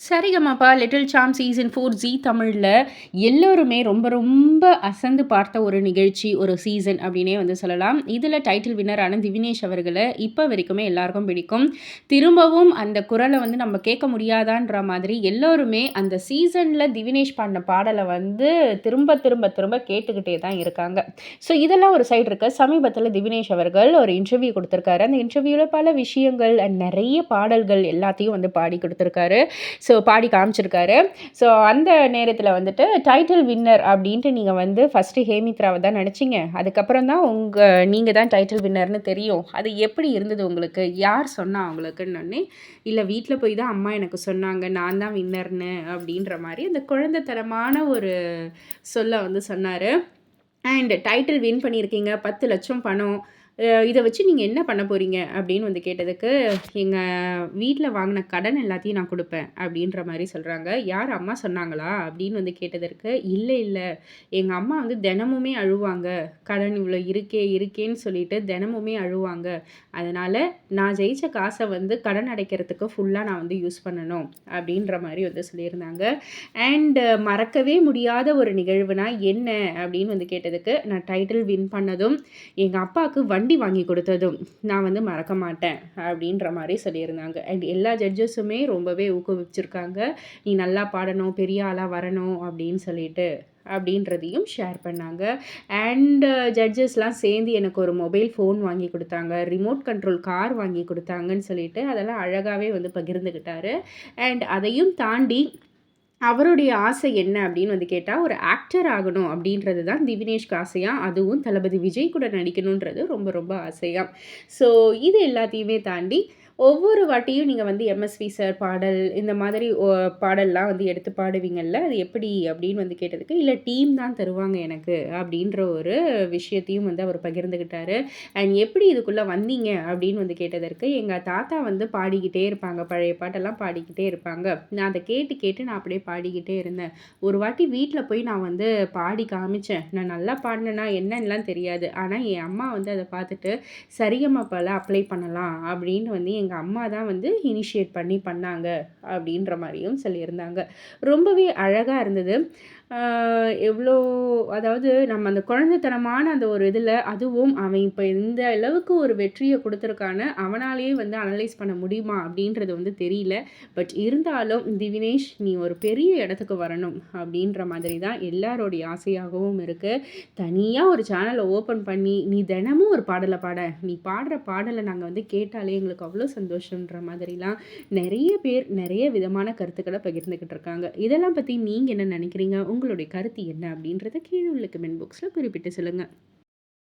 Sa Re Ga Ma Pa little champs season four Zee தமிழில் எல்லோருமே ரொம்ப ரொம்ப அசந்து பார்த்த ஒரு நிகழ்ச்சி ஒரு சீசன் அப்படின்னே வந்து சொல்லலாம். இதில் டைட்டில் வின்னரான திவினேஷ் அவர்களை இப்போ வரைக்குமே எல்லாருக்கும் பிடிக்கும். திரும்பவும் அந்த குரலை வந்து நம்ம கேட்க முடியாதான்ற மாதிரி எல்லோருமே அந்த சீசனில் திவினேஷ் பாடின பாடலை வந்து திரும்ப திரும்ப திரும்ப கேட்டுக்கிட்டே தான் இருக்காங்க. ஸோ இதெல்லாம் ஒரு சைடு இருக்க. சமீபத்தில் திவினேஷ் அவர்கள் ஒரு இன்டர்வியூ கொடுத்துருக்காரு. அந்த இன்டர்வியூவில் பல விஷயங்கள் நிறைய பாடல்கள் எல்லாத்தையும் வந்து பாடி கொடுத்துருக்காரு. So body காமிச்சிருக்காரு. ஸோ அந்த நேரத்தில் வந்துட்டு டைட்டில் வின்னர் அப்படின்ட்டு நீங்கள் வந்து ஃபஸ்ட்டு ஹேமித்ராவை தான் நினச்சிங்க அதுக்கப்புறம் தான் உங்கள் நீங்கள் தான் டைட்டில் வின்னர்னு தெரியும். அது எப்படி இருந்தது உங்களுக்கு? யார் சொன்னா அவங்களுக்குன்னு இல்லை வீட்டில் போய் தான் அம்மா எனக்கு சொன்னாங்க நான் தான் வின்னர்னு அப்படின்ற மாதிரி அந்த குழந்தைத்தனமான ஒரு சொல்ல வந்து சொன்னார். அண்ட் டைட்டில் வின் பண்ணியிருக்கீங்க பத்து லட்சம் பணம் இதை வச்சு நீங்கள் என்ன பண்ண போகிறீங்க அப்படின்னு வந்து கேட்டதுக்கு எங்கள் வீட்டில் வாங்கின கடன் எல்லாத்தையும் நான் கொடுப்பேன் அப்படின்ற மாதிரி சொல்கிறாங்க யார் அம்மா சொன்னாங்களா? அப்படின்னு வந்து கேட்டதற்கு இல்லை இல்லை. எங்கள் அம்மா வந்து தினமுமே அழுவாங்க. கடன் இவ்வளோ இருக்கே இருக்கேன்னு சொல்லிட்டு தினமுமே அழுவாங்க. அதனால் நான் ஜெயித்த காசை வந்து கடன் அடைக்கிறதுக்கு ஃபுல்லாக நான் வந்து யூஸ் பண்ணணும் அப்படின்ற மாதிரி வந்து சொல்லியிருந்தாங்க. அண்டு மறக்கவே முடியாத ஒரு நிகழ்வுனா என்ன? அப்படின்னு வந்து கேட்டதுக்கு நான் டைட்டில் வின் பண்ணதும் எங்கள் அப்பாவுக்கு வண்டி வண்டி வாங்கி கொடுத்ததும் நான் வந்து மறக்க மாட்டேன் அப்படின்ற மாதிரி சொல்லியிருந்தாங்க. அண்ட் எல்லா ஜட்ஜஸுமே ரொம்பவே ஊக்குவிச்சிருக்காங்க. நீ நல்லா பாடணும் பெரிய ஆளாக வரணும் அப்படின்னு சொல்லிட்டு அப்படின்றதையும் ஷேர் பண்ணாங்க. அண்டு ஜட்ஜஸ்லாம் uh, சேர்ந்து எனக்கு ஒரு மொபைல் ஃபோன் வாங்கி கொடுத்தாங்க. ரிமோட் கண்ட்ரோல் கார் வாங்கி கொடுத்தாங்கன்னு சொல்லிட்டு அதெல்லாம் அழகாகவே வந்து பகிர்ந்துக்கிட்டாரு அண்ட் அதையும் தாண்டி அவருடைய ஆசை என்ன அப்படின்னு வந்து கேட்டால் ஒரு ஆக்டர் ஆகணும் அப்படின்றது தான் திவினேஷ்க்கு ஆசையாக அதுவும் தளபதி விஜய் கூட நடிக்கணுன்றது ரொம்ப ரொம்ப ஆசையாக ஸோ இது எல்லாத்தையுமே தாண்டி ஒவ்வொரு வாட்டியும் நீங்கள் வந்து எம்எஸ்வி சார் பாடல் இந்த மாதிரி பாடல்லாம் வந்து எடுத்து பாடுவீங்கள்ல அது எப்படி அப்படின்னு வந்து கேட்டதுக்கு இல்லை டீம் தான் தருவாங்க எனக்கு அப்படின்ற ஒரு விஷயத்தையும் வந்து அவர் பகிர்ந்துக்கிட்டாரு அண்ட் எப்படி இதுக்குள்ளே வந்தீங்க? அப்படின்னு வந்து கேட்டதற்கு எங்கள் தாத்தா வந்து பாடிக்கிட்டே இருப்பாங்க பழைய பாட்டெல்லாம் பாடிக்கிட்டே இருப்பாங்க. நான் அதை கேட்டு கேட்டு நான் அப்படியே பாடிக்கிட்டே இருந்தேன். ஒரு வாட்டி வீட்டில் போய் நான் வந்து பாடி காமிச்சேன். நான் நல்லா பாடினேன்னா என்னன்னெலாம் தெரியாது. ஆனால் என் அம்மா வந்து அதை பார்த்துட்டு சரிகமாப்பால் அப்ளை பண்ணலாம் அப்படின்னு வந்து எங்கள் எங்கள் அம்மா தான் வந்து இனிஷியேட் பண்ணி பண்ணாங்க அப்படின்ற மாதிரியும் சொல்லியிருந்தாங்க. ரொம்பவே அழகாக இருந்தது. எவ்வளோ அதாவது நம்ம அந்த குழந்தைத்தனமான அந்த ஒரு இதில் அதுவும் அவன் இப்போ இந்த அளவுக்கு ஒரு வெற்றியை கொடுத்துருக்கான அவனாலேயே வந்து அனலைஸ் பண்ண முடியுமா அப்படின்றது வந்து தெரியல. பட் இருந்தாலும் திவினேஷ் நீ ஒரு பெரிய இடத்துக்கு வரணும் அப்படின்ற மாதிரி தான் எல்லாரோடைய ஆசையாகவும் இருக்குது தனியாக ஒரு சேனலை ஓப்பன் பண்ணி நீ தினமும் ஒரு பாடலை பாட. நீ பாடுற பாடலை நாங்கள் வந்து கேட்டாலே எங்களுக்கு அவ்வளோ சந்தோஷன்ற மாதிரிலாம் நிறைய பேர் நிறைய விதமான கருத்துக்களை பகிர்ந்துக்கிட்டு இருக்காங்க. இதெல்லாம் பற்றி நீங்கள் என்ன நினைக்கிறீங்க? உங்களுடைய கருத்து என்ன அப்படின்றத கீழே உள்ள கமெண்ட் பாக்ஸில் குறிப்பிட்டு சொல்லுங்கள்